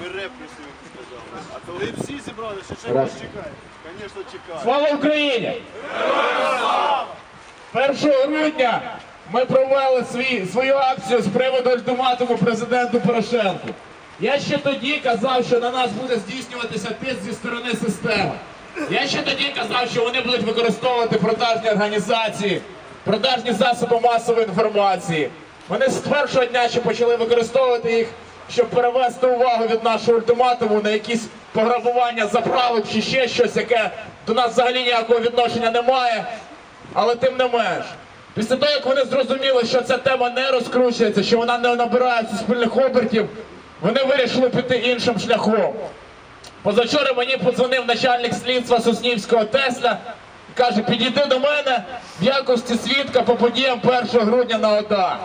Ми репресію сказали. А коли всі зібрали, ще ще Раз. чекає. Звісно, чекає. Слава Україні! 1 грудня ми провели свій, свою акцію з приводу ультиматуму президенту Порошенку. Я ще тоді казав, що на нас буде здійснюватися тиск зі сторони системи. Я ще тоді казав, що вони будуть використовувати продажні організації, продажні засоби масової інформації. Вони з першого дня ще почали використовувати їх, щоб перевести увагу від нашого ультиматуму на якісь пограбування заправок чи ще щось, яке до нас взагалі ніякого відношення не має. Але тим не менш, після того, як вони зрозуміли, що ця тема не розкручується, що вона не набирає суспільних обертів, вони вирішили піти іншим шляхом. Позавчора мені подзвонив начальник слідства Соснівського Тесля і каже, підійди до мене в якості свідка по подіям 1 грудня на ОДА.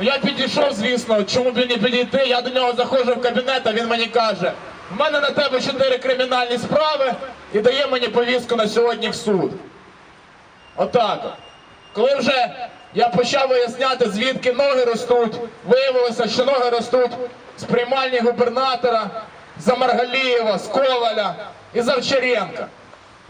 Я підійшов, звісно, чому б не підійти. Я до нього заходжу в кабінет, а він мені каже: в мене на тебе чотири кримінальні справи і дає мені повістку на сьогодні в суд. Отак. от. Коли вже я почав виясняти, звідки ноги ростуть, виявилося, що ноги ростуть з приймальні губернатора, з Маргалієва, з Коваля і з Овчаренка.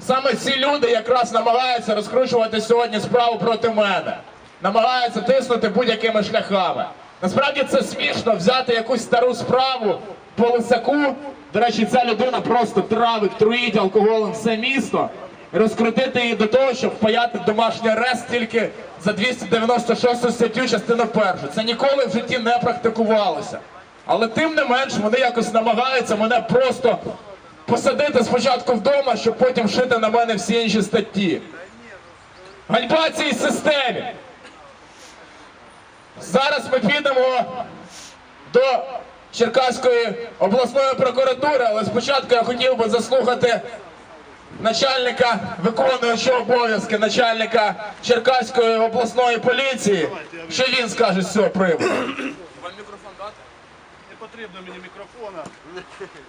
Саме ці люди якраз намагаються розкручувати сьогодні справу проти мене, намагаються тиснути будь-якими шляхами. Насправді це смішно взяти якусь стару справу по лисаку. До речі, ця людина просто травить, труїть алкоголем все місто розкрутити її до того, щоб впаяти домашній арест тільки за 296 статтю, частину першу. Це ніколи в житті не практикувалося. Але тим не менш вони якось намагаються мене просто посадити спочатку вдома, щоб потім шити на мене всі інші статті. Ганьба цій системі. Зараз ми підемо до Черкаської обласної прокуратури, але спочатку я хотів би заслухати начальника виконуючого обов'язки начальника Черкаської обласної поліції. Що він скаже з цього приводу? Вам мікрофон дати? Не потрібно мені мікрофона.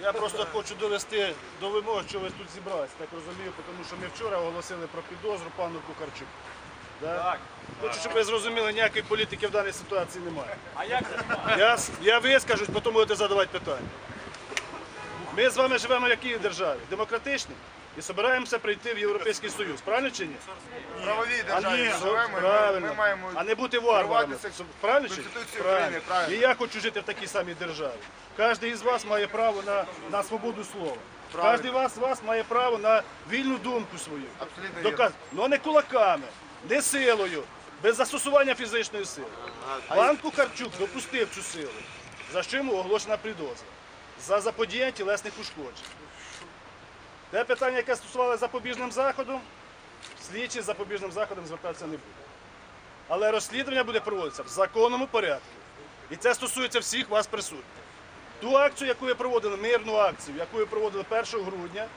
Я просто хочу довести до вимоги, що ви тут зібралися, так розумію, тому що ми вчора оголосили про підозру пану Кукарчуку. Да? Хочу, щоб ви зрозуміли, ніякої політики в даній ситуації немає. А як я, я вискажусь, потім будете задавати питання. Ми з вами живемо в якій державі? Демократичній? І збираємося прийти в Європейський Союз. Правильно чи ні? В правовій А державі ні, живемо, правильно. ми маємо а не бути варварами. Правильно? чи ні? Правильно. І я хочу жити в такій самій державі. Кожен із вас має право на, на свободу слова. Кожен із вас, вас має право на вільну думку свою. Абсолютно Доказ... Ну не кулаками, не силою, без застосування фізичної сили. Пан Кухарчук допустив цю силу, за що йому оголошена підозра. За заподіяння тілесних ушкоджень. Те питання, яке стосувалося запобіжним заходом, слідчі запобіжним заходом звертатися не буде. Але розслідування буде проводитися в законному порядку. І це стосується всіх вас присутніх. Ту акцію, яку ви проводили, мирну акцію, яку ви проводили 1 грудня,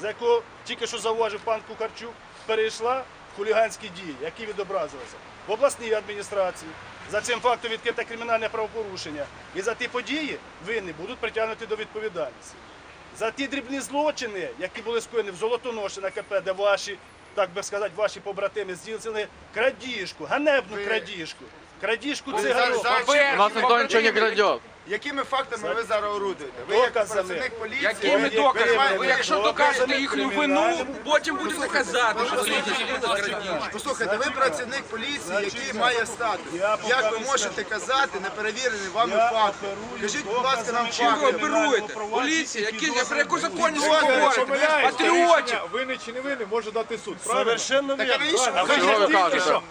за яку тільки що зауважив пан Кухарчук, перейшла хуліганські дії, які відобразилися в обласній адміністрації. За цим фактом відкрите кримінальне правопорушення. І за ті події винні будуть притягнуті до відповідальності. За ті дрібні злочини, які були скоєні в Золотоноші на КП, де ваші, так би сказати, ваші побратими здійснили крадіжку, ганебну крадіжку. Крадіжку Ви цигарок. У нас ніхто нічого не крадет. Якими фактами ви зараз орудуєте? Ви як Доказами. працівник поліції, Якими ви- доказами? ви- Ви ви- якщо докажете їхню вину, потім будете казати, що слідчі. Послухайте, ви працівник поліції, який має статус. Як ви можете казати неперевірений вами Я факт? оперую Кажіть, будь ласка, нам Чим ви факти. оперуєте? Поліція, які про яку законність ви говорите? Патріотів. Винний чи не винний може дати суд. Совершенно Так а вірно. навіщо ви ви Чого ви кажете? що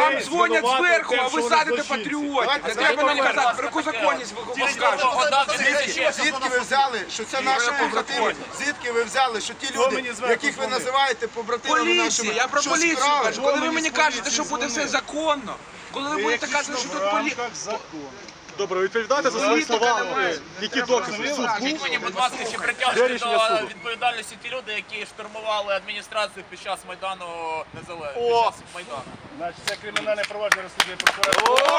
Вам дзвонять зверху, а ви садите патріотів. Не треба нам казати, про яку законність ви. Звідки, звідки ви взяли, що це наші побратими? Звідки ви взяли, що ті люди, яких ви називаєте побратимами нашими, я про поліцію кажу. Коли ви мені кажете, що буде все законно, коли ви будете казати, що тут поліція. Добре, відповідайте за свої слова. Які докази? Суд був? Мені, будь ласка, чи Де притягнуть до відповідальності ті люди, які штурмували адміністрацію під час Майдану Незалежності, під час Майдану? Значить, це кримінальне провадження розслідує прокуратура.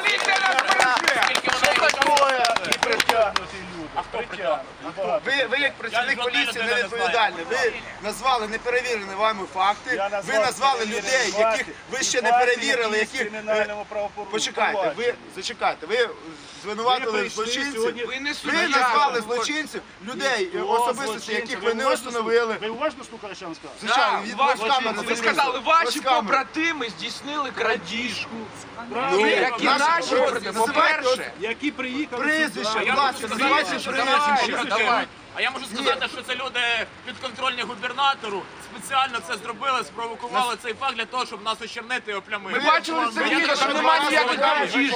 Поліція! І притягнуті люди. Притягнуті. Ви, ви як працівник поліції не відповідальні. Ви назвали неперевірені вами факти. Я Ви назвали людей, факти, яких ви ще не факти, перевірили, які в які кримінальному правопорушенні. почекайте. Ви зачекайте. Ви звинуватили Ви прийшли злочинців. Ви не Ви суддя. назвали злочинців, людей, особистості, яких ви не уважно встановили. Ви уважно слухали, що я вам сказав? Звичайно, від ось камери Ви сказали, ваші побратими здійснили крадіжку. Ну, Які наші побратими. По-перше, Які приїхали Прізвище, будь ласка, називайте прізвище, прізвище. давай, давай. А я можу сказати, що це люди підконтрольні губернатору. Спеціально це зробили, спровокували цей факт для того, щоб нас очернити і оплямити. Ми бачили це відео, що немає ніяких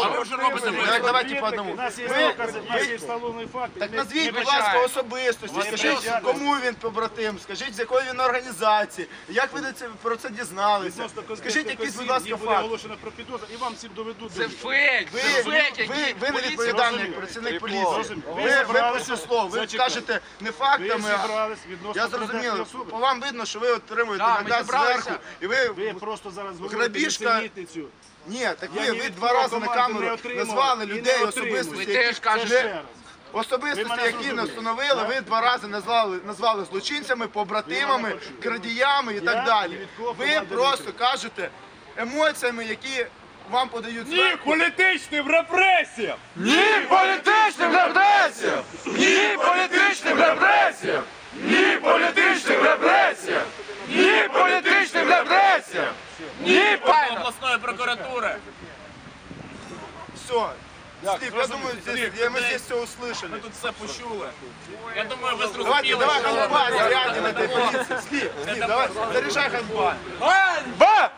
А ви вже робите Так, давайте по одному. У нас є докази, у нас є встановлений факт. Так назвіть, будь ласка, особистості. Скажіть, кому він побратим, скажіть, з якої він організації, як ви це- про це дізналися. Скажіть якийсь, будь ласка, факт. оголошено про підозру, і вам всім доведуть. Це фейк, Ви, це фейк, який ви не відповідальний працівник поліції. Ви Ви, ви зібралися- проти слов, ви кажете не фактами, зібрались відносно я конкретної зрозумів. особи. По вам видно, що ви отримуєте ми зібралися. зверху. І ви Ви просто зараз говорите Грабіжка- ні, так Я ви, ні ви від два кого рази на команди не камеру отримав назвали і не людей, отримую. особистості, Ви які Це кажете, ще раз. Ви Особистості, мене які не зрозуміли. встановили, ви два рази назвали, назвали злочинцями, побратимами, Ви крадіями і так далі. від кого Ви команди не просто кажете емоціями, які вам подають зверху. політичним репресіям! Ні політичним репресіям! Ні політичним репресіям! Ні політичним репресіям! Ні політичним репресіям! Ні обласної прокуратури. Все. Стив, я думаю, здесь, я, мы здесь все услышали. Ми тут все почули. Я думаю, ви Давайте, зрозуміли, давай, що ганьба, зарядим этой полиции. Слив, Слив, давай, заряжай ганьба. Ганьба!